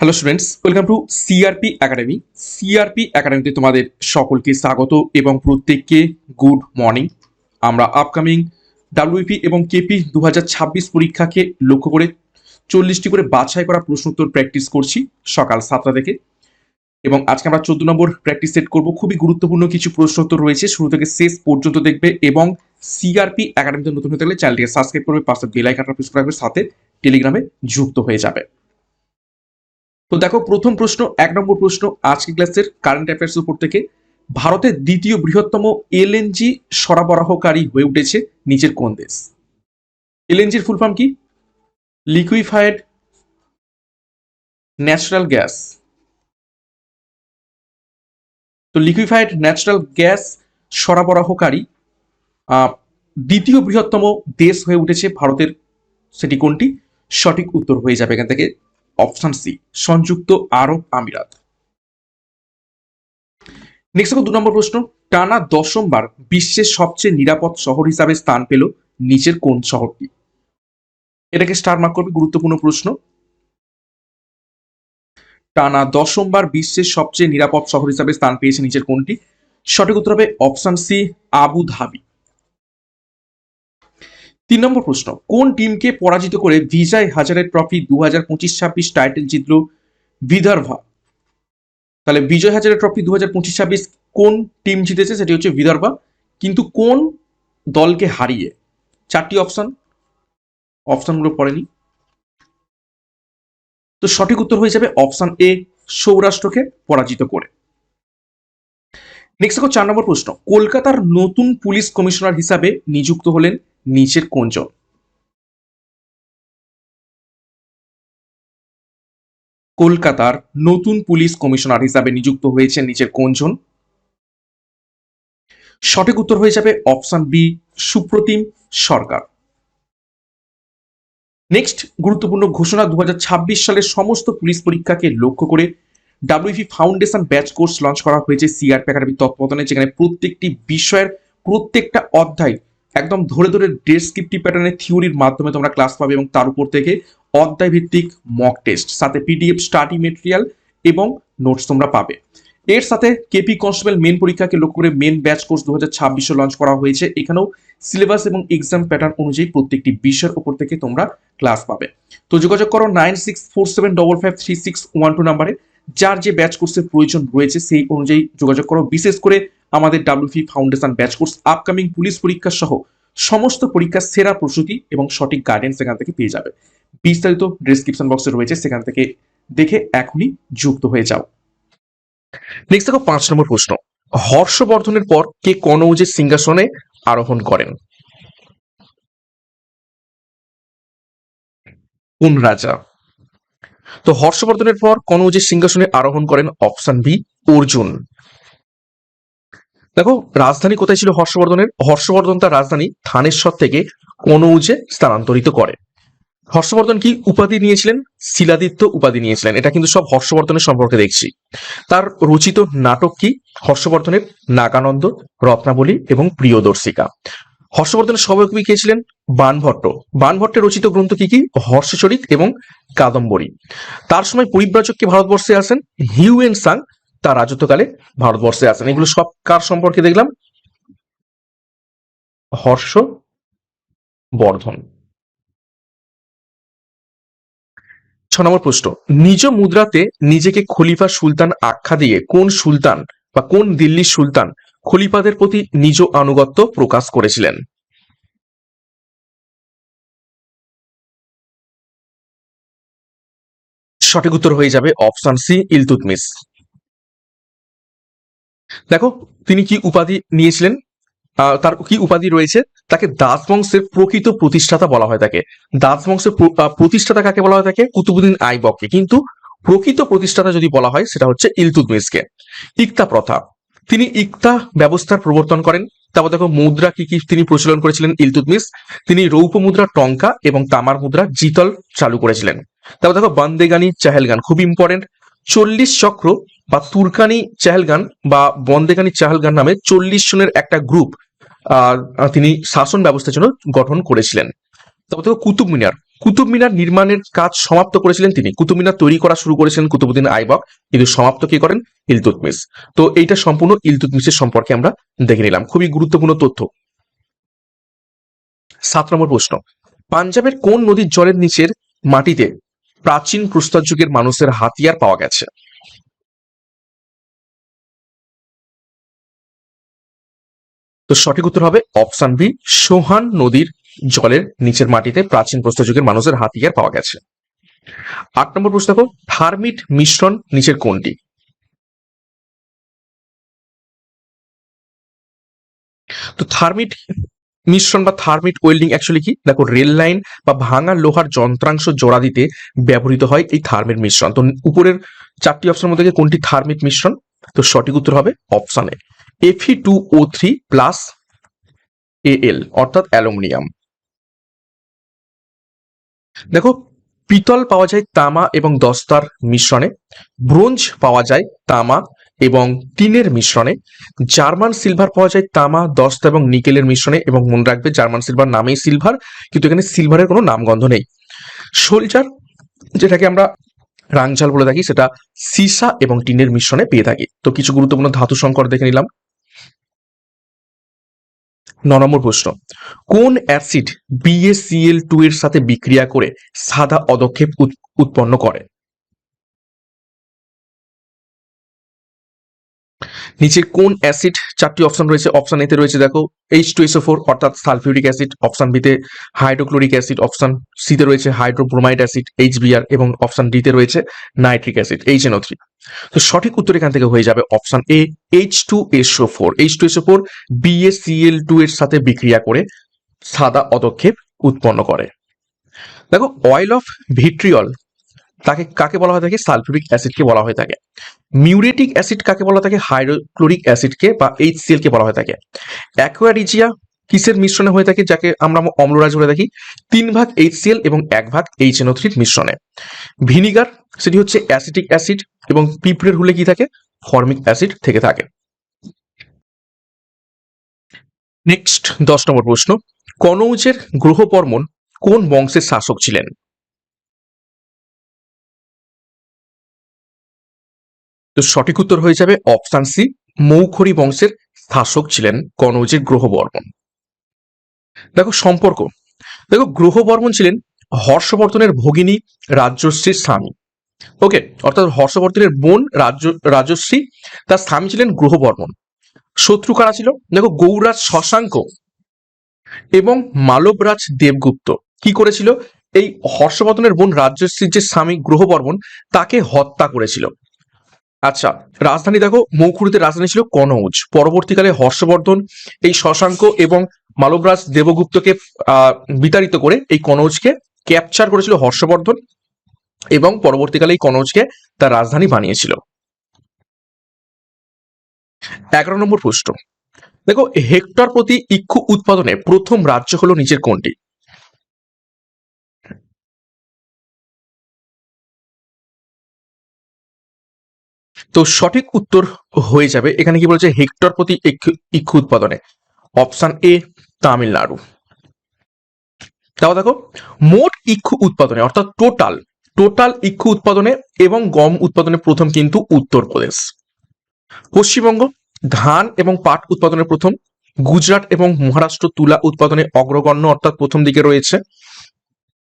Hello students welcome to CRP academy CRP একাডেমিতে তোমাদের সকলকে স্বাগত এবং প্রত্যেককে গুড মর্নিং আমরা আপকামিং ডাব্লিউপি এবং কেপি দু হাজার ছাব্বিশ পরীক্ষাকে লক্ষ্য করে চল্লিশটি করে বাছাই করা প্রশ্নোত্তর প্র্যাকটিস করছি সকাল সাতটা থেকে। এবং আজকে আমরা চোদ্দ নম্বর প্র্যাকটিস সেট করব। খুবই গুরুত্বপূর্ণ কিছু প্রশ্নোত্তর রয়েছে। শুরু থেকে শেষ পর্যন্ত দেখবে এবং সিআরপি একাডেমিতে নতুন হতে গেলে চ্যানেলটিকে সাবস্ক্রাইব করবে, পাশে বেল আইকনটা প্রেস রাখবে সাথে টেলিগ্রামে যুক্ত হয়ে যাবে। তো দেখো, প্রথম প্রশ্ন, এক নম্বর প্রশ্ন আজকে ক্লাসের কারেন্ট অ্যাফেয়ার্স উপর থেকে ভারতের দ্বিতীয় বৃহত্তম এলএনজি সরবরাহকারী হয়ে উঠেছে নিচের কোন দেশ? এলএনজির ফুল ফর্ম কি? লিকুইফাইড ন্যাচারাল গ্যাস তো লিকুইফাইড ন্যাচারাল গ্যাস সরবরাহকারী দ্বিতীয় বৃহত্তম দেশ হয়ে উঠেছে ভারতের, সেটি কোনটি? সঠিক উত্তর হয়ে যাবে এখান থেকে। অপশন সি, সংযুক্ত আরব আমিরাত। নেক্সট দু নম্বর প্রশ্ন, টানা দশমবার বিশ্বের সবচেয়ে নিরাপদ শহর হিসাবে স্থান পেল নিচের কোন শহরটি? এটাকে স্টার মার্ক করবে, গুরুত্বপূর্ণ প্রশ্ন। টানা দশমবার বিশ্বের সবচেয়ে নিরাপদ শহর হিসাবে স্থান পেয়েছে নিচের কোনটি? সঠিক উত্তর হবে অপশন সি আবু ধাবি তিন নম্বর প্রশ্ন, কোন টিমকে পরাজিত করে ভিজাই হাজারের ট্রফি দু হাজার পঁচিশ ছাব্বিশ টাইটেল জিতল বিদর্ভা? তাহলে বিজয় হাজারের ট্রফি দু হাজার পঁচিশ ছাব্বিশ কোন টিম জিতেছে সেটি হচ্ছে বিদর্ভা। কিন্তু কোন দলকে হারিয়ে? চারটি অপশন অপশনগুলো পড়েনি তো সঠিক উত্তর হয়ে যাবে অপশন এ সৌরাষ্ট্রকে পরাজিত করে। নেক্সট দেখো চার নম্বর প্রশ্ন, কলকাতার নতুন পুলিশ কমিশনার হিসাবে নিযুক্ত হলেন নিচের কোনজন? কলকাতার নতুন পুলিশ কমিশনার হিসাবে নিযুক্ত হয়েছে নিচের কোনজন? সঠিক উত্তর হয়ে যাবে option B, Supratim Sarkar. Next গুরুত্বপূর্ণ ঘোষণা দু হাজার ছাব্বিশ সালের সমস্ত পুলিশ পরীক্ষাকে লক্ষ্য করে WP foundation batch course launch করা হয়েছে সিআরপি একাডেমির তত্ত্বাবধানে যেখানে প্রত্যেকটি বিষয়ের প্রত্যেকটা অধ্যায় একদম ধরে ধরে ডেসক্রিপটিভ প্যাটার্নের থিওরির মাধ্যমে তোমরা ক্লাস পাবে এবং তার উপর থেকে অধ্যায় ভিত্তিক মক টেস্ট সাথে পিডিএফ স্টাডি মেটেরিয়াল এবং নোটস তোমরা পাবে। এর সাথে কেপি কনস্টেবল মেন পরীক্ষাকে লক্ষ্য করে মেন ব্যাচ কোর্স দু হাজার ছাব্বিশে লঞ্চ করা হয়েছে। এখানেও সিলেবাস এবং এক্সাম প্যাটার্ন অনুযায়ী প্রত্যেকটি বিষয়ের উপর থেকে তোমরা ক্লাস পাবে। তো যোগাযোগ করো nine six four seven double five three six one two নাম্বারে যার যে ব্যাচ কোর্সের প্রয়োজন রয়েছে, সেই অনুযায়ী যোগাযোগ করো। বিশেষ করে আমাদের WP foundation batch course upcoming police পরীক্ষা সহ সমস্ত পরীক্ষার সেরা প্রস্তুতি এবং সঠিক গাইডেন্স সেখান থেকে পেয়ে যাবে। বিস্তারিত ডিসক্রিপশন বক্সে রয়েছে, সেখান থেকে দেখে এখনই যুক্ত হয়ে যাও। নেক্সট দেখো পাঁচ নম্বর প্রশ্ন। হর্ষবর্ধনের পর কে কনৌজের সিংহাসনে আরোহণ করেন? কোন রাজা? তো হর্ষবর্ধনের পর কনৌজের সিংহাসনে আরোহণ করেন অপশন বি, অর্জুন। দেখো, রাজধানী কোথায় ছিল হর্ষবর্ধনের? হর্ষবর্ধন তার রাজধানী থানেশ্বর থেকে কনৌজে স্থানান্তরিত করে। হর্ষবর্ধন কি উপাধি নিয়েছিলেন? শিলাদিত্য উপাধি নিয়েছিলেন। এটা কিন্তু সব হর্ষবর্ধনের সম্পর্কে দেখছি। তার রচিত নাটক কি? হর্ষবর্ধনের নাগানন্দ, রত্নাবলী এবং প্রিয়দর্শিকা। হর্ষবর্ধনের সভাকবি কে ছিলেন? বানভট্ট বানভট্টের রচিত গ্রন্থ কি কি? হর্ষচরিত এবং কাদম্বরী। তার সময় পরিব্রাজককে ভারতবর্ষে আসেন? হিউয়েন সাং, তার রাজত্বকালে ভারতবর্ষে আসেন। এগুলো সব কার সম্পর্কে দেখলাম? হর্ষ বর্ধন ছ নম্বর প্রশ্ন। নিজ মুদ্রাতে নিজেকে খলিফা সুলতান আখ্যা দিয়ে কোন সুলতান বা কোন দিল্লির সুলতান খলিফাদের প্রতি নিজ আনুগত্য প্রকাশ করেছিলেন। সঠিক উত্তর হয়ে যাবে অপশন সি ইলতুতমিস দেখো, তিনি কি উপাধি নিয়েছিলেন? তার কি উপাধি রয়েছে? তাকে দাস বংশের প্রকৃত প্রতিষ্ঠাতা বলা হয় তাকে। দাস বংশের প্রতিষ্ঠাতা কাকে বলা হয় তাকে? কুতুবুদ্দিন আইবককে। কিন্তু প্রকৃত প্রতিষ্ঠাতা যদি বলা হয়, সেটা হচ্ছে ইলতুতমিসকে ইকতা প্রথা। তিনি ইকতা ব্যবস্থার প্রবর্তন করেন। তারপর দেখো মুদ্রা কি কি তিনি প্রচলন করেছিলেন ইলতুতমিস তিনি রৌপ্য মুদ্রা টঙ্কা এবং তামার মুদ্রা জিতল চালু করেছিলেন। তারপর দেখো বন্দেগানি চাহেলগান, খুব ইম্পর্টেন্ট চল্লিশ চক্র বা তুর্কানি চাহেলগান বা বন্দেগানি চাহেলগান নামে চল্লিশ জনের একটা গ্রুপ তিনি শাসন ব্যবস্থার জন্য গঠন করেছিলেন। তারপর দেখো কুতুব মিনার কুতুব মিনার নির্মাণের কাজ সমাপ্ত করেছিলেন তিনি। কুতুব মিনার তৈরি করা শুরু করেছিলেন কুতুবুদ্দিন আইবক কিন্তু সমাপ্ত কি করেন? ইলতুতমিস তো এইটা সম্পূর্ণ ইলতুতমিসের সম্পর্কে আমরা দেখে নিলাম। খুবই গুরুত্বপূর্ণ তথ্য। সাত নম্বর প্রশ্ন। পাঞ্জাবের কোন নদীর জলের নিচের মাটিতে প্রাচীন প্রস্তর যুগের মানুষের হাতিয়ার পাওয়া গেছে? তো সঠিক উত্তর হবে অপশন বি, সোহান নদীর জলের নিচের মাটিতে প্রাচীন প্রস্তর যুগের মানুষের হাতিয়ার পাওয়া গেছে। আট নম্বর প্রশ্ন দেখো থার্মিট মিশ্রণ নিচের কোনটি? তো থার্মিট মিশ্রণ বা থার্মিট ওয়েল্ডিং অ্যাকচুয়ালি কি? দেখো, রেল লাইন বা ভাঙা লোহার যন্ত্রাংশ জোড়া দিতে ব্যবহৃত হয় এই থার্মিট মিশ্রণ। তো উপরের চারটি অপশনের মধ্যে কোনটি থার্মিট মিশ্রণ? তো সঠিক উত্তর হবে অপশন এফি টু ও অর্থাৎ অ্যালুমিনিয়াম। দেখো, পিতল পাওয়া যায় তামা এবং দস্তার মিশ্রণে, ব্রোঞ্জ পাওয়া যায় তামা এবং টিনের মিশ্রণে, জার্মান সিলভার পাওয়া যায় তামা, দস্তা এবং নিকেলের মিশ্রণে, এবং মনে রাখবে জার্মান সিলভার নামেই সিলভার, কিন্তু এখানে সিলভারের কোনো নামগন্ধ নেই। সোলজার, যেটাকে আমরা রাংঝাল বলে থাকি, সেটা সীসা এবং টিনের মিশ্রণে পেয়ে থাকি। তো কিছু গুরুত্বপূর্ণ ধাতু সংকর দেখে নিলাম। ন নম্বর প্রশ্ন। কোন অ্যাসিড বিএসিএল টু এর সাথে বিক্রিয়া করে সাদা অদক্ষেপ উৎ- উৎপন্ন করে? নিচে কোন অ্যাসিড চারটি অপশন রয়েছে? অপশন এতে রয়েছে দেখো এইচ টু এসও ফোর অর্থাৎ সালফিউরিক অ্যাসিড অপশন বিতে হাইড্রোক্লোরিক অ্যাসিড অপশন সিতে রয়েছে হাইড্রোব্রোমাইড অ্যাসিড এইচ বিআর এবং অপশন ডিতে রয়েছে nitric acid H NO three তো সঠিক উত্তর এখান থেকে হয়ে যাবে option A H two SO four H two SO four BaCl two এর সাথে বিক্রিয়া করে সাদা অদক্ষেপ উৎপন্ন করে। দেখো অয়েল অফ ভিট্রিয়ল তাকে কাকে বলা হয়ে থাকে সালফিউরিক অ্যাসিডকে বলা হয়ে থাকে মিউরেটিক অ্যাসিড কাকে বলা থাকে হাইড্রোক্লোরিক অ্যাসিডকে বা এইচসিএল কে বলা হয়ে থাকে অ্যাকোয়ারিজিয়া কিসের মিশ্রণে হয়ে থাকে? যাকে আমরা অম্লরাজ বলে থাকি। তিন ভাগ এইচসিএল এবং এক ভাগ এইচএনও থ্রির মিশ্রণে। ভিনিগার, সেটি হচ্ছে অ্যাসিটিক অ্যাসিড এবং পিঁপড়ের হুলে কি থাকে? ফর্মিক অ্যাসিড থেকে থাকে। নেক্সট, দশ নম্বর প্রশ্ন। কনৌজের গ্রহ বর্মন কোন বংশের শাসক ছিলেন? তো সঠিক উত্তর হয়ে যাবে অপশন সি, মৌখরি বংশের শাসক ছিলেন কনৌজের গ্রহ বর্মন দেখো সম্পর্ক। দেখো গ্রহ বর্মন ছিলেন হর্ষবর্ধনের ভগিনী রাজ্যশ্রীর স্বামী। ওকে, অর্থাৎ হর্ষবর্ধনের বোন রাজ্য রাজশ্রী, তার স্বামী ছিলেন গ্রহ বর্মন শত্রু কারা ছিল? দেখো গৌরাজ শশাঙ্ক এবং মালবরাজ দেবগুপ্ত। কি করেছিল? এই হর্ষবর্ধনের বোন রাজ্যশ্রীর যে স্বামী গ্রহ বর্মন তাকে হত্যা করেছিল। আচ্ছা রাজধানী দেখো, মৌখুরিতে রাজধানী ছিল কনৌজ। পরবর্তীকালে হর্ষবর্ধন, এই শশাঙ্ক এবং মালবরাজ দেবগুপ্তকে বিতাড়িত করে এই কনৌজকে ক্যাপচার করেছিল হর্ষবর্ধন এবং পরবর্তীকালে এই কনৌজকে তার রাজধানী বানিয়েছিল। এগারো নম্বর প্রশ্ন। দেখো, হেক্টর প্রতি ইক্ষু উৎপাদনে প্রথম রাজ্য হলো নিচের কোনটি? তো সঠিক উত্তর হয়ে যাবে। এখানে কি বলছে? হেক্টর প্রতি ইক্ষু- উৎপাদনে। Option A, Tamil Nadu. তাও দেখো, মোট ইক্ষু উৎপাদনে, অর্থাৎ টোটাল টোটাল ইক্ষু উৎপাদনে এবং গম উৎপাদনে প্রথম কিন্তু উত্তরপ্রদেশ। পশ্চিমবঙ্গ, ধান এবং পাট উৎপাদনে প্রথম, গুজরাট এবং মহারাষ্ট্র তুলা উৎপাদনে অগ্রগণ্য, অর্থাৎ প্রথম দিকে রয়েছে।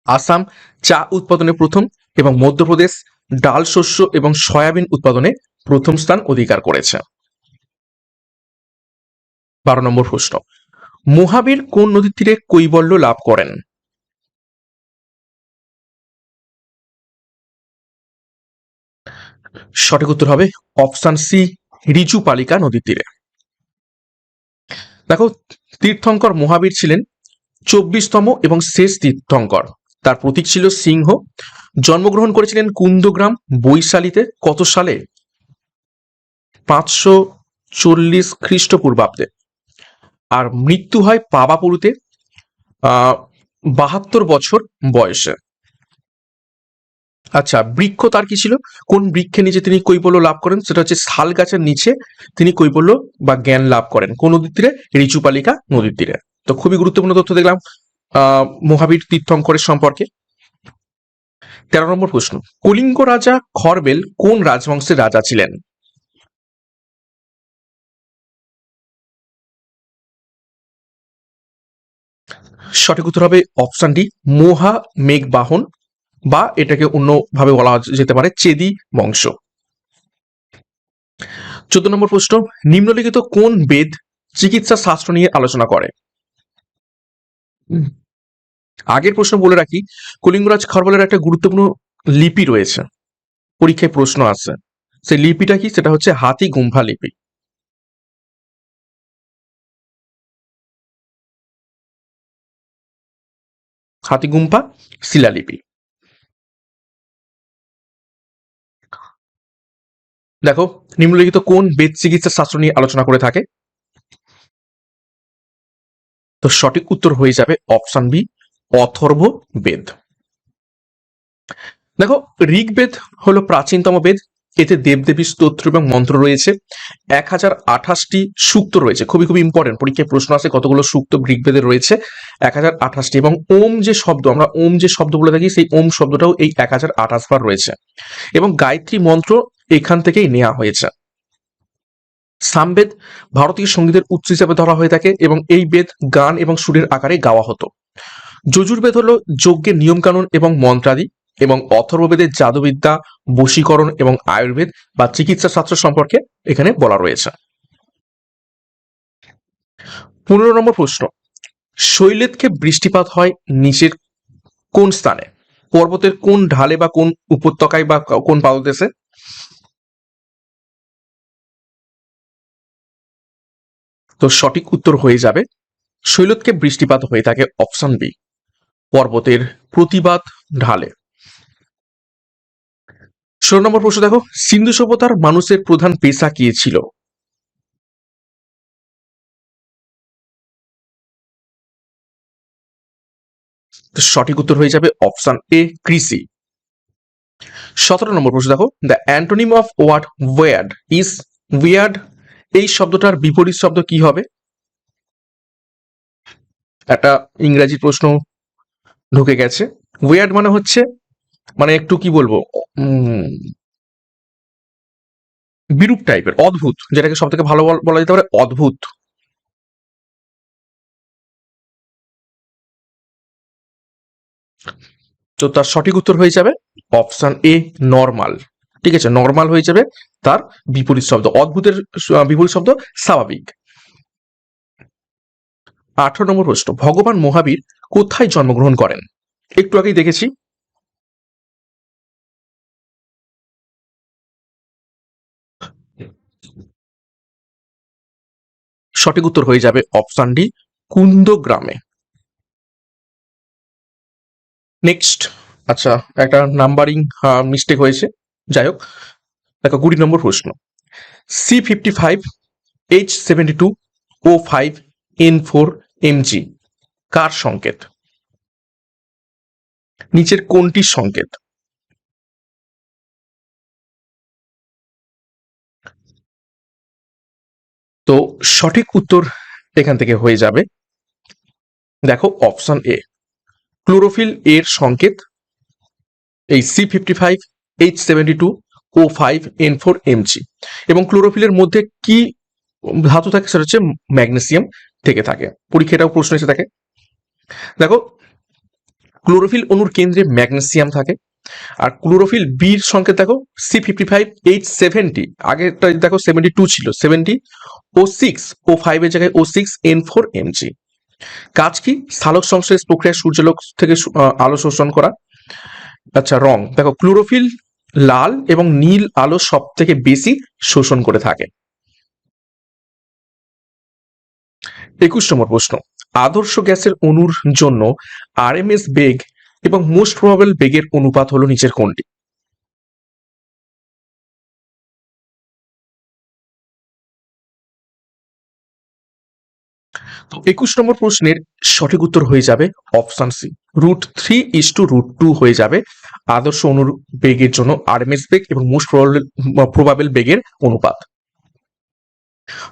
আসাম, চা উৎপাদনে প্রথম এবং মধ্যপ্রদেশ ডাল শস্য এবং সয়াবিন উৎপাদনে প্রথম স্থান অধিকার করেছে। বারো নম্বর প্রশ্ন। মহাবীর কোন নদীর তীরে কৈবল্য লাভ করেন? সঠিক উত্তর হবে অপশন সি রিচু পালিকা নদীর তীরে। দেখো, তীর্থঙ্কর মহাবীর ছিলেন চব্বিশতম এবং শেষ তীর্থঙ্কর। তার প্রতীক ছিল সিংহ। জন্মগ্রহণ করেছিলেন কুন্দগ্রাম, বৈশালীতে। কত সালে? পাঁচশো চল্লিশ খ্রিস্টপূর্বাব্দে। আর মৃত্যু হয় পাবাপুরুতে বাহাত্তর বছর বয়সে। আচ্ছা বৃক্ষ তার কি ছিল? কোন বৃক্ষের নিচে তিনি কৈবল্য লাভ করেন? সেটা হচ্ছে শাল গাছের নিচে তিনি কৈবল্য বা জ্ঞান লাভ করেন। কোন নদীর তীরে? ঋচুপালিকা নদীর তীরে। তো খুবই গুরুত্বপূর্ণ তথ্য দেখলাম। মহাবীর তীর্থঙ্করের সম্পর্কে। তেরো নম্বর প্রশ্ন, কলিঙ্গ রাজা খরবেল কোন রাজবংশের রাজা ছিলেন? সঠিক উত্তর হবে অপশন ডি মোহা মেঘবাহন বা এটাকে অন্যভাবে বলা যেতে পারে চেদি বংশ। চোদ্দ নম্বর প্রশ্ন, নিম্নলিখিত কোন বেদ চিকিৎসা শাস্ত্র নিয়ে আলোচনা করে? আগের প্রশ্ন বলে রাখি, কলিঙ্গরাজ খরবলের একটা গুরুত্বপূর্ণ লিপি রয়েছে। পরীক্ষায় প্রশ্ন আছে। সেই লিপিটা কি? সেটা হচ্ছে হাতি গুম্ফা লিপি। হাতি গুম্ফা শিলালিপি দেখো, নিম্নলিখিত কোন বেদ চিকিৎসা শাস্ত্র নিয়ে আলোচনা করে থাকে? তো সঠিক উত্তর হয়ে যাবে অপশন বি অথর্ব বেদ দেখো, ঋগ্বেদ হলো প্রাচীনতম বেদ। এতে দেবদেবী স্তোত্র এবং মন্ত্র রয়েছে। এক হাজার আঠাশটি সূক্ত রয়েছে। খুবই খুবই ইম্পর্টেন্ট পরীক্ষায় প্রশ্ন আসে কতগুলো সূক্ত ঋগ্বেদের রয়েছে। এক হাজার আঠাশটি এবং ওম যে শব্দ, আমরা ওম যে শব্দ বলে থাকি সেই ওম শব্দটাও এই এক হাজার আঠাশ বার রয়েছে। এবং গায়ত্রী মন্ত্র এখান থেকেই নেওয়া হয়েছে। সামবেদ ভারতীয় সঙ্গীতের উৎস হিসাবে ধরা হয়ে থাকে এবং এই বেদ গান এবং সুরের আকারে গাওয়া হতো। যজুর্বেদ হলো যজ্ঞের নিয়মকানুন এবং মন্ত্রাদি এবং অথর্ববেদের জাদুবিদ্যা, বশীকরণ এবং আয়ুর্বেদ বা চিকিৎসা শাস্ত্র সম্পর্কে এখানে বলা রয়েছে। পনেরো নম্বর প্রশ্ন। শৈলেতকে বৃষ্টিপাত হয় নিচের কোন স্থানে? পর্বতের কোন ঢালে বা কোন উপত্যকায় বা কোন পাদদেশে? তো সঠিক উত্তর হয়ে যাবে শৈলতকে বৃষ্টিপাত হয়ে থাকে অপশন বি। পর্বতের প্রতিবাদ ঢালে। ষোলো নম্বর প্রশ্ন দেখো, সিন্ধু সভ্যতার মানুষের প্রধান পেশা কি ছিল? সঠিক উত্তর হয়ে যাবে অপশন এ, কৃষি। সতেরো নম্বর প্রশ্ন দেখো the antonym of word word is weird এই শব্দটার বিপরীত শব্দ কি হবে? একটা ইংরাজি প্রশ্ন ঢুকে গেছে। ওয়ার্ড মানে হচ্ছে মানে একটু কি বলব? বিরূপ টাইপের অদ্ভুত, যেটাকে সব থেকে ভালো বলা যেতে পারে অদ্ভুত। তো তার সঠিক উত্তর হয়ে যাবে অপশন এ নর্মাল ঠিক আছে নর্মাল হয়ে যাবে তার বিপরীত শব্দ। অদ্ভুতের বিপরীত শব্দ স্বাভাবিক। আঠারো নম্বর প্রশ্ন, ভগবান মহাবীর কোথায় জন্মগ্রহণ করেন? একটু আগেই দেখেছি। সঠিক উত্তর হয়ে যাবে অপশন ডি কুন্দগ্রামে। নেক্সট আচ্ছা একটা নাম্বারিং মিস্টেক হয়েছে। যাই হোক, দেখো কুড়ি নম্বর প্রশ্ন। C fifty five H seventy two O five N four Mg কার সংকেত? নিচের কোনটির সংকেত? তো সঠিক উত্তর এখান থেকে হয়ে যাবে। দেখো অপশন এ ক্লোরোফিল এর সংকেত, এই C fifty five H seventy two O five N four Mg এবং ক্লোরোফিলের মধ্যে কি ধাতু থাকে সেটা হচ্ছে ম্যাগনেসিয়াম থেকে থাকে। পরীক্ষাটাও প্রশ্ন এসে থাকে। দেখো ক্লোরোফিল অণুর কেন্দ্রে ম্যাগনেসিয়াম থাকে। আর ক্লোরোফিল বির সংকেত দেখো C fifty five H seventy আগেরটা দেখো সেভেন্টি টু ছিল সেভেন্টি ও সিক্স ও ফাইভের জায়গায় O six N four Mg কাজ কি? সালোক সংশ্লেষ প্রক্রিয়া সূর্যালোক থেকে আলো শোষণ করা। আচ্ছা রং দেখো ক্লোরোফিল লাল এবং নীল আলো সব থেকে বেশি শোষণ করে থাকে। একুশ নম্বর প্রশ্ন। আদর্শ গ্যাসের অণুর জন্য আরএমএস বেগ এবং মোস্ট প্রবাবল বেগের অনুপাত হলো নিচের কোনটি? তো একুশ নম্বর প্রশ্নের সঠিক উত্তর হয়ে যাবে option C. Root three is two root two হয়ে যাবে আদর্শ অনুর বেগের জন্য আরএমএস বেগ এবং মোস্ট প্রবাবল বেগের অনুপাত।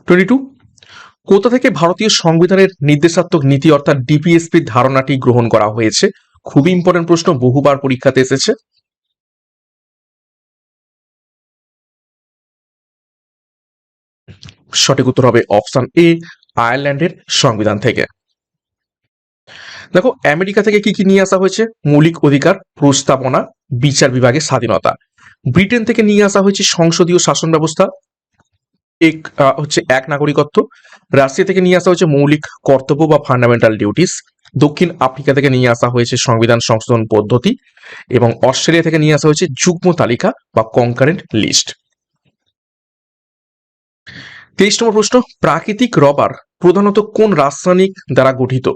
টোয়েন্টি টু কোথা থেকে ভারতীয় সংবিধানের নির্দেশাত্মক নীতি অর্থাৎ ডিপিএসপির ধারণাটি গ্রহণ করা হয়েছে? খুবই ইম্পর্টেন্ট প্রশ্ন, বহুবার পরীক্ষাতে এসেছে। সঠিক উত্তর হবে অপশন এ আয়ারল্যান্ডের সংবিধান থেকে। দেখো, আমেরিকা থেকে কি কি নিয়ে আসা হয়েছে? মৌলিক অধিকার, প্রস্তাবনা, বিচার বিভাগের স্বাধীনতা। ব্রিটেন থেকে নিয়ে আসা হয়েছে সংসদীয় শাসন ব্যবস্থা এক হচ্ছে এক নাগরিকত্ব। রাশিয়া থেকে নিয়ে আসা হয়েছে মৌলিক কর্তব্য বা ফান্ডামেন্টাল ডিউটিস দক্ষিণ আফ্রিকা থেকে নিয়ে আসা হয়েছে সংবিধান সংশোধন পদ্ধতি। এবং অস্ট্রেলিয়া থেকে নিয়ে আসা হয়েছে যুগ্ম তালিকা বা কনকারেন্ট লিস্ট তেইশ নম্বর প্রশ্ন, প্রাকৃতিক রবার প্রধানত কোন রাসায়নিক দ্বারা গঠিত?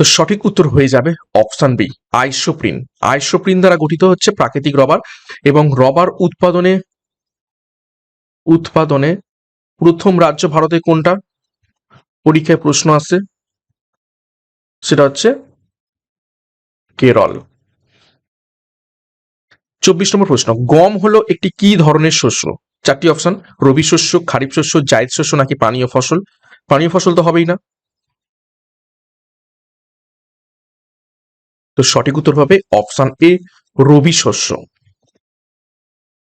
তো সঠিক উত্তর হয়ে যাবে অপশন বি, আইসোপ্রিন। আইসোপ্রিন দ্বারা গঠিত হচ্ছে প্রাকৃতিক রবার এবং রবার উৎপাদনে উৎপাদনে প্রথম রাজ্য ভারতে কোনটা? পরীক্ষায় প্রশ্ন আসছে সেটা হচ্ছে কেরল। চব্বিশ নম্বর প্রশ্ন, গম হলো একটি কি ধরনের শস্য? চারটি অপশন, রবি শস্য, খারিফ শস্য, জায়দ শস্য নাকি পানীয় ফসল? পানীয় ফসল তো হবেই না। তো সঠিক উত্তর হবে অপশন এ, রবি শস্য।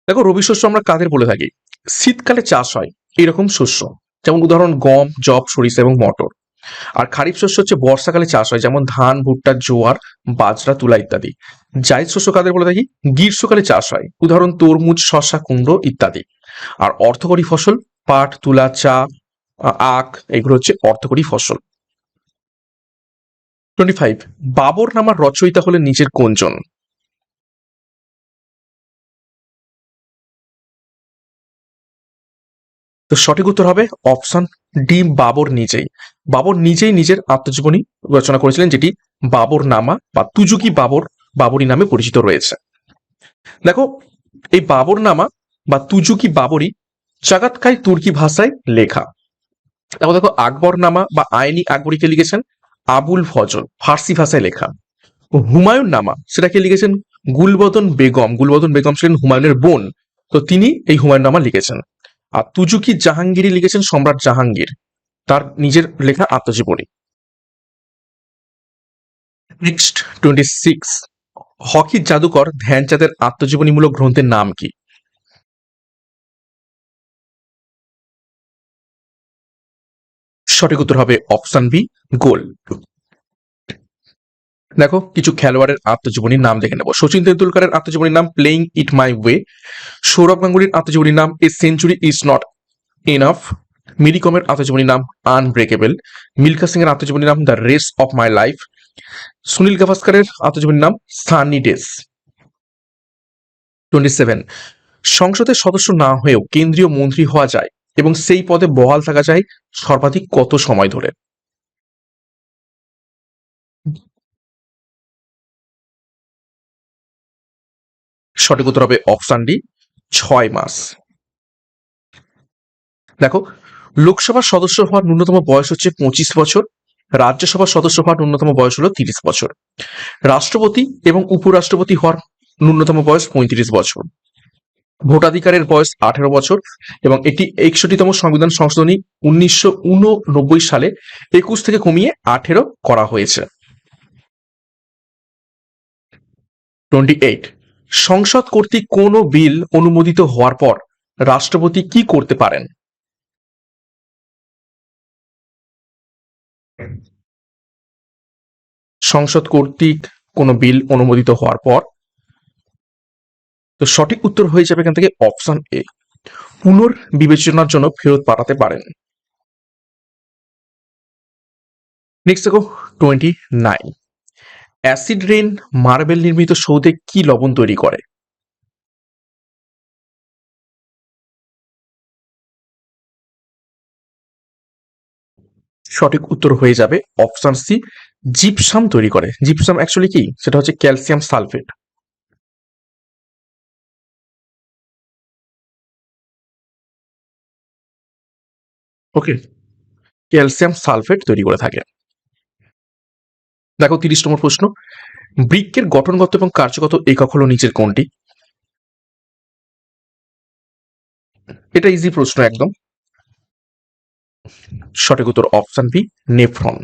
দেখো, রবি শস্য আমরা কাদের বলে থাকি? শীতকালে চাষ হয় এরকম শস্য। যেমন উদাহরণ, গম জব সরিষা এবং মটর। আর খারিফ শস্য হচ্ছে বর্ষাকালে চাষ হয়, যেমন ধান, ভুট্টা, জোয়ার, বাজরা, তুলা ইত্যাদি। জায়দ শস্য কাদের বলে থাকি? গ্রীষ্মকালে চাষ হয়। উদাহরণ, তরমুজ, শসা, কুমড়ো ইত্যাদি। আর অর্থকরী ফসল, পাট, তুলা, চা আখ, এগুলো হচ্ছে অর্থকরী ফসল। টোয়েন্টি ফাইভ বাবর নামার রচয়িতা হলেন নিচের কোনজন তো সঠিক উত্তর হবে অপশন ডি, বাবর নিজেই। বাবর নিজেই নিজের আত্মজীবনী রচনা করেছিলেন, যেটি বাবর নামা বা তুজুকি বাবর, বাবরি নামে পরিচিত রয়েছে। দেখো, এই বাবর নামা বা তুজুকি বাবরি চাগাতকাই তুর্কি ভাষায় লেখা। দেখো দেখো আকবর নামা বা আইনি আকবরীকে লিখেছেন আবুল ফজল, ফার্সি ভাষায় লেখা। হুমায়ুন নামা, সেটাকে লিখেছেন গুলবদন বেগম। গুলবদন বেগম ছিলেন হুমায়ুনের বোন। তো তিনি এই হুমায়ুন নামা লিখেছেন। আর তুজুকি জাহাঙ্গীরই লিখেছেন সম্রাট জাহাঙ্গীর। তার নিজের লেখা আত্মজীবনী। নেক্সট টোয়েন্টি সিক্স হকির জাদুকর ধ্যানচাঁদের আত্মজীবনীমূলক গ্রন্থের নাম কি? সঠিক উত্তর হবে অপশন বি গোল দেখো, কিছু খেলোয়াড়ের আত্মজীবনীর নাম দেখে নেব। সচিন তেন্ডুলকারের আত্মজীবনীর নাম playing it my way Sourav গাঙ্গুলির আত্মজীবনীর নাম a century is not enough Mary কমের আত্মজীবনীর নাম আনব্রেকেবল মিল্খা সিং এর আত্মজীবনীর নাম the race of my life Sunil গাভাস্কারের আত্মজীবনীর নাম সানি ডেস টোয়েন্টি সেভেন সংসদের সদস্য না হয়েও কেন্দ্রীয় মন্ত্রী হওয়া যায়। এবং সেই পদে বহাল থাকা চাই সর্বাধিক কত সময় ধরে? সঠিক উত্তর হবে অপশন ডি, ছয় মাস। দেখো, লোকসভার সদস্য হওয়ার ন্যূনতম বয়স হচ্ছে পঁচিশ বছর, রাজ্যসভার সদস্য হওয়ার ন্যূনতম বয়স হলো তিরিশ বছর। রাষ্ট্রপতি এবং উপরাষ্ট্রপতি হওয়ার ন্যূনতম বয়স পঁয়ত্রিশ বছর। ভোটাধিকারের বয়স আঠেরো বছর এবং এটি একষট্টিতম সংবিধান সংশোধনী উনিশশো উননব্বই সালে একুশ থেকে কমিয়ে আঠেরো করা হয়েছে। Twenty eight. সংসদ কর্তৃক কোনো বিল অনুমোদিত হওয়ার পর রাষ্ট্রপতি কি করতে পারেন? সংসদ কর্তৃক কোনো বিল অনুমোদিত হওয়ার পর তো সঠিক উত্তর হয়ে যাবে এখান থেকে অপশন এ পুনর্বিবেচনার জন্য ফেরত পাঠাতে পারেন। Next twenty nine acid rain marble নির্মিত সৌধে কি লবণ তৈরি করে? সঠিক উত্তর হয়ে যাবে অপশন সি জিপসাম তৈরি করে। জিপসাম অ্যাকচুয়ালি কি? সেটা হচ্ছে calcium sulphate okay calcium sulphate তৈরি করে থাকে। দেখো তিরিশ নম্বর প্রশ্ন। বৃক্কের গঠনগত এবং কার্যগত একক হলো নিচের কোনটি? এটা ইজি প্রশ্ন একদম। সঠিক উত্তর অপশন বি নেফ্রন।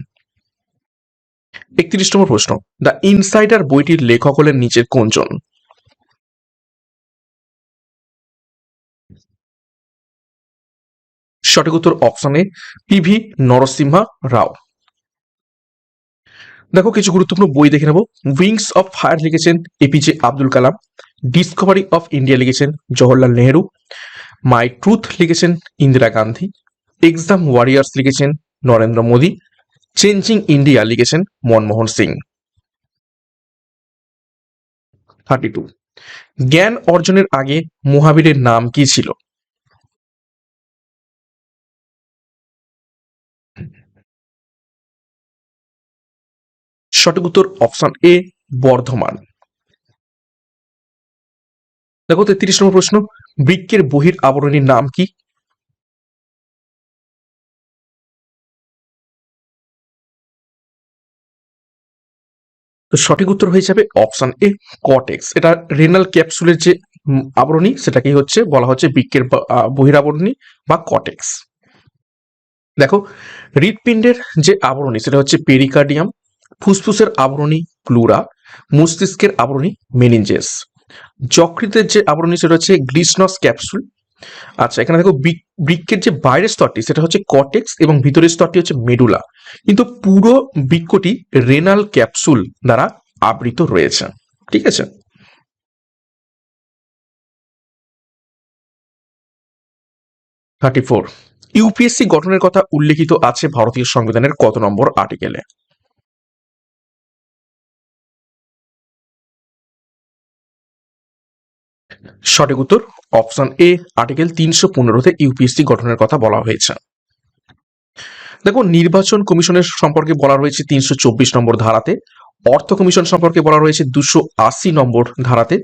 একত্রিশ নম্বর প্রশ্ন। দ্য ইনসাইডার বইটির লেখক হলেন নিচের কোনজন? সঠিক উত্তর অপশনে পিভি নরসিম্হা রাও। দেখো, কিছু গুরুত্বপূর্ণ বই দেখে নেব। উইংস অফ ফায়ার লিখেছেন APJ Abdul Kalam. Discovery of India লিখেছেন জওহরলাল নেহেরু। মাই ট্রুথ লিখেছেন ইন্দিরা গান্ধী। এক্সাম ওয়ারিয়ার্স লিখেছেন নরেন্দ্র মোদী। চেঞ্জিং ইন্ডিয়া লিখেছেন মনমোহন সিং। থার্টি টু জ্ঞান অর্জনের আগে মহাবীরের নাম কি ছিল? সঠিক উত্তর অপশন এ, বর্ধমান। দেখো তেত্রিশ নম্বর প্রশ্ন, বৃক্ষের বহির আবরণীর নাম কি? তো সঠিক উত্তর হয়ে যাবে অপশন এ কটেক্স এটা রেনাল ক্যাপসুলের যে আবরণী, সেটাকেই হচ্ছে, বলা হচ্ছে বৃক্ষের বহিরাবরণী বা কটেক্স দেখো, হৃৎপিণ্ডের যে আবরণী, সেটা হচ্ছে পেরিকার্ডিয়াম ফুসফুসের আবরণী প্লুরা মস্তিষ্কের আবরণী মেনিনজেস। যকৃতের যে আবরণী, সেটা হচ্ছে গ্লিসনস ক্যাপসুল। আচ্ছা এখানে দেখো বৃক- বৃক্কের যে বাইরের স্তরটি, সেটা হচ্ছে কটেক্স এবং ভিতরের স্তরটি হচ্ছে মেডুলা। কিন্তু পুরো বৃক্ষটি রেনাল ক্যাপসুল দ্বারা আবৃত রয়েছে। ঠিক আছে? Thirty four. ইউপিএসসি গঠনের কথা উল্লেখিত আছে ভারতীয় সংবিধানের কত নম্বর আর্টিকেলে? সঠিক উত্তর অপশন এ আর্টিকেল তিনশো পনেরোতে ইউপিএসসি গঠনের কথা বলা হয়েছে। দেখো, নির্বাচন কমিশনের সম্পর্কে বলা রয়েছে তিনশো চব্বিশ নম্বর ধারাতে, অর্থ কমিশন সম্পর্কে বলা রয়েছে দুশো আশি নম্বর ধারাতে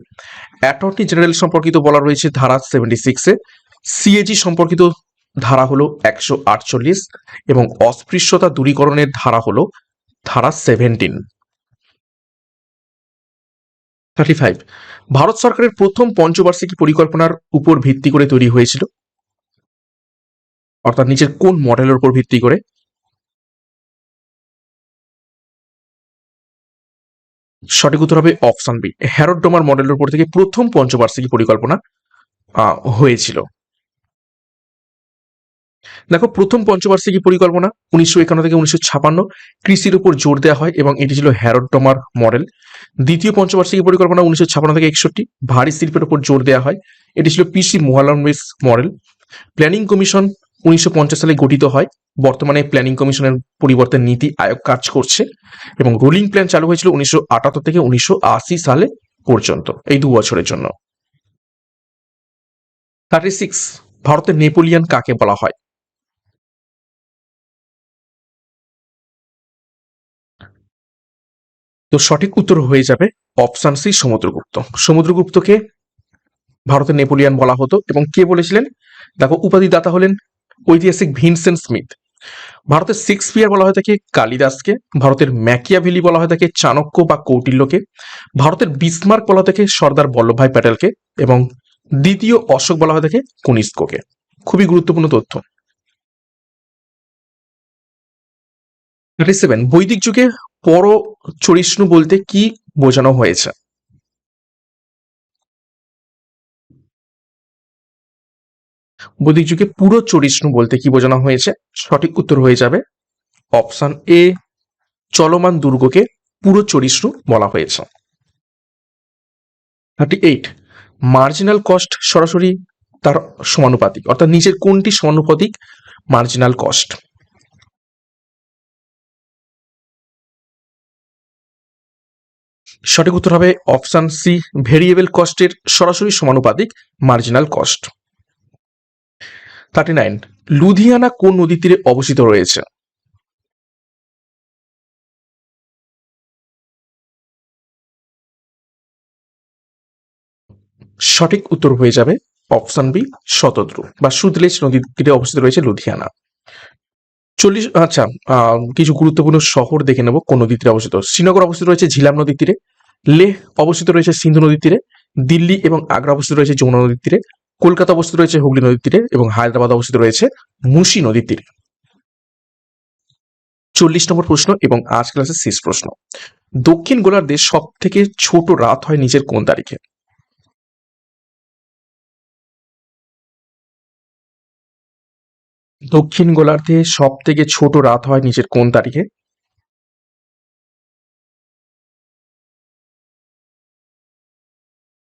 অ্যাটর্নি জেনারেল সম্পর্কিত বলা রয়েছে ধারা সেভেন্টি সিক্সে সিএজি সম্পর্কিত ধারা হলো একশো আটচল্লিশ এবং অস্পৃশ্যতা দূরীকরণের ধারা হলো ধারা সেভেন্টিন থার্টি ফাইভ ভারত সরকারের প্রথম পঞ্চবার্ষিকী পরিকল্পনার উপর ভিত্তি করে তৈরি হয়েছিল। অর্থাৎ নিচের কোন মডেলের উপর ভিত্তি করে? সঠিক উত্তর হবে অপশন বি হ্যারোডোমার মডেলের উপর থেকে প্রথম পঞ্চবার্ষিকী পরিকল্পনা হয়েছিল। দেখো, প্রথম পঞ্চবার্ষিকী পরিকল্পনা উনিশশো একান্ন থেকে উনিশশো ছাপান্ন। কৃষির উপর জোর দেওয়া হয় এবং এটি ছিল হ্যারোডোমার মডেল। দ্বিতীয় পঞ্চবার্ষিকী পরিকল্পনা উনিশশো ছাপান্ন থেকে একষট্টি। ভারী শিল্পের উপর জোর দেওয়া হয়। এটি ছিল PC Mahalanobis model. Planning commission উনিশশো পঞ্চাশ সালে গঠিত হয়। বর্তমানে প্ল্যানিং কমিশনের পরিবর্তে নীতি আয়োগ কাজ করছে এবং রুলিং প্ল্যান চালু হয়েছিল উনিশশো আটাত্তর থেকে উনিশশো আশি সালে পর্যন্ত, এই দু বছরের জন্য। থার্টি সিক্স ভারতের নেপোলিয়ান কাকে বলা হয়? তো সঠিক উত্তর হয়ে যাবে অপশন সি সমুদ্রগুপ্ত। সমুদ্রগুপ্তকে ভারতের নেপোলিয়ান বলা হতো এবং কে বলেছিলেন? দেখো, উপাধিদাতা হলেন ঐতিহাসিক ভিনসেন্ট স্মিথ। ভারতের শেক্সপিয়ার বলা হয় থাকে কালিদাসকে। ভারতের ম্যাকিয়াভেলি বলা হয় থাকে চাণক্য বা কৌটিল্যকে। ভারতের বিসমার্ক বলা থাকে সর্দার বল্লভভাই প্যাটেলকে। এবং দ্বিতীয় অশোক বলা হয় থাকে কনিষ্ককে। খুবই গুরুত্বপূর্ণ তথ্য। সেভেন বৈদিক যুগে পর চরিষ্ণু বলতে কি বোঝানো হয়েছে? বৈদিক যুগে পুরো চরিষ্ণু বলতে কি বোঝানো হয়েছে? সঠিক উত্তর হয়ে যাবে অপশন এ চলমান দুর্গকে পুরো চরিষ্ণু বলা হয়েছে। থার্টি এইট মার্জিনাল কস্ট সরাসরি তার সমানুপাতিক, অর্থাৎ নিচের কোনটি সমানুপাতিক? মার্জিনাল কস্ট সঠিক উত্তর হবে অপশন সি ভেরিয়েবল কস্টের সরাসরি সমানুপাতিক marginal cost thirty nine Ludhiana কোন নদী তীরে অবস্থিত রয়েছে? সঠিক উত্তর হয়ে যাবে অপশন বি শতদ্রু বা সুদলেজ নদীর তীরে অবস্থিত রয়েছে লুধিয়ানা। চল্লিশ আচ্ছা কিছু গুরুত্বপূর্ণ শহর দেখে নেব কোন নদীর তীরে অবস্থিত। শ্রীনগর অবস্থিত রয়েছে ঝিলাম নদীর তীরে। লেহ অবস্থিত রয়েছে সিন্ধু নদীর তীরে, দিল্লি এবং আগ্রা অবস্থিত রয়েছে যমুনা নদীর তীরে, কলকাতা অবস্থিত রয়েছে হুগলি নদীর তীরে এবং হায়দ্রাবাদ অবস্থিত রয়েছে মুসি নদীর তীরে। চল্লিশ নম্বর প্রশ্ন এবং আজ ক্লাসের শেষ প্রশ্ন। দক্ষিণ গোলার্ধের সব থেকে ছোট রাত হয় নিচের কোন তারিখে? দক্ষিণ গোলার্ধে সব থেকে ছোট রাত হয় নিচের কোন তারিখে?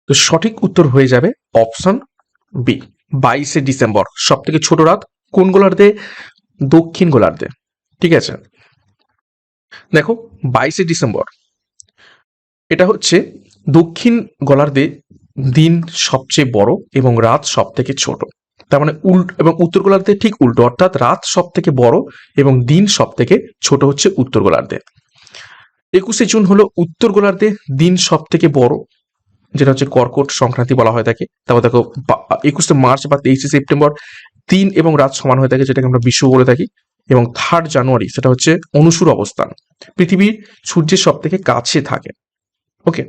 তো সঠিক উত্তর হয়ে যাবে অপশন বি বাইশে ডিসেম্বর সব থেকে ছোট রাত কোন গোলার্ধে? দক্ষিণ গোলার্ধে, ঠিক আছে? দেখো, বাইশে ডিসেম্বর, এটা হচ্ছে দক্ষিণ গোলার্ধে দিন সবচেয়ে বড় এবং রাত সব থেকে ছোট। তার মানে উল্ট এবং উত্তর গোলার্ধে ঠিক উল্টো, অর্থাৎ রাত সব থেকে বড় এবং দিন সব থেকে ছোট হচ্ছে উত্তর গোলার্ধে। একুশে জুন হলো উত্তর গোলার্ধে দিন সব থেকে বড় যেটা হচ্ছে কর্কট সংক্রান্তি বলা হয় থাকে। তারপর দেখো একুশে মার্চ বা তেইশে সেপ্টেম্বর তিন এবং রাত সমান হয়ে থাকে, যেটাকে আমরা বিশ্ব বলে থাকি। এবং থার্ড জানুয়ারি সেটা হচ্ছে অনুসুর অবস্থান। পৃথিবীর সূর্যের সব থেকে কাছে থাকে। ওকে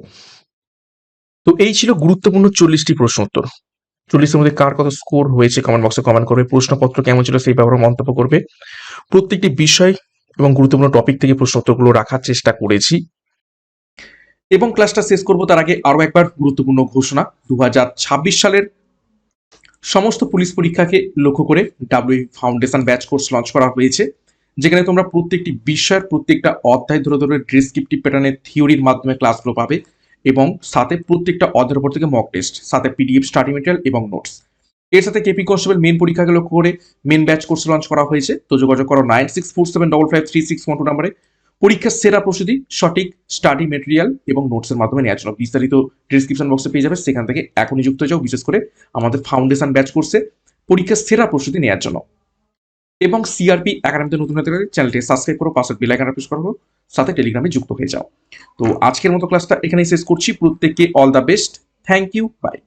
তো এই ছিল গুরুত্বপূর্ণ চল্লিশটি প্রশ্ন উত্তর। চল্লিশের মধ্যে কার কত স্কোর হয়েছে কমেন্ট বক্সে কমেন্ট করবে। প্রশ্নপত্র কেমন ছিল সেই ব্যাপারে মন্তব্য করবে। প্রত্যেকটি বিষয় এবং গুরুত্বপূর্ণ টপিক থেকে প্রশ্ন উত্তরগুলো রাখার চেষ্টা করেছি। এবং ক্লাসটা শেষ করব তার আগে আরও একবার গুরুত্বপূর্ণ ঘোষণা। দু হাজার ছাব্বিশ সালের সমস্ত পুলিশ পরীক্ষাকে লক্ষ্য করে W foundation batch course launch করা হয়েছে, যেখানে তোমরা প্রত্যেকটি বিষয়ের প্রত্যেকটা অধ্যায় ধরে ধরে ডেসক্রিপটিভ প্যাটার্নের থিওরির মাধ্যমে ক্লাসগুলো পাবে এবং সাথে প্রত্যেকটা অধ্যায়ের উপর থেকে মক টেস্ট সাথে পিডিএফ স্টাডি মেটেরিয়াল এবং নোটস এর সাথে কেপি কনস্টেবল মেন পরীক্ষাকে লক্ষ্য করে মেন ব্যাচ কোর্স লঞ্চ করা হয়েছে। তো যোগাযোগ করো nine six four seven double five three six one two নাম্বারে। পরীক্ষার সেরা প্রস্তুতি, সঠিক স্টাডি মেটেরিয়াল এবং নোটসের মাধ্যমে নেওয়ার জন্য বিস্তারিত ডিসক্রিপশন বক্সে পেয়ে যাবে। সেখান থেকে এখনই যুক্ত হয়ে যাও, বিশেষ করে আমাদের ফাউন্ডেশন ব্যাচ কোর্সে পরীক্ষার সেরা প্রস্তুতি নেওয়ার জন্য। এবং সিআরপি একাডেমিতে নতুন হতে গেলে চ্যানেলটি সাবস্ক্রাইব করো পাশের বেল আইকনটা প্রেস করো, সাথে টেলিগ্রামে যুক্ত হয়ে যাও। তো আজকের মতো ক্লাসটা এখানেই শেষ করছি। প্রত্যেককে all the best thank you bye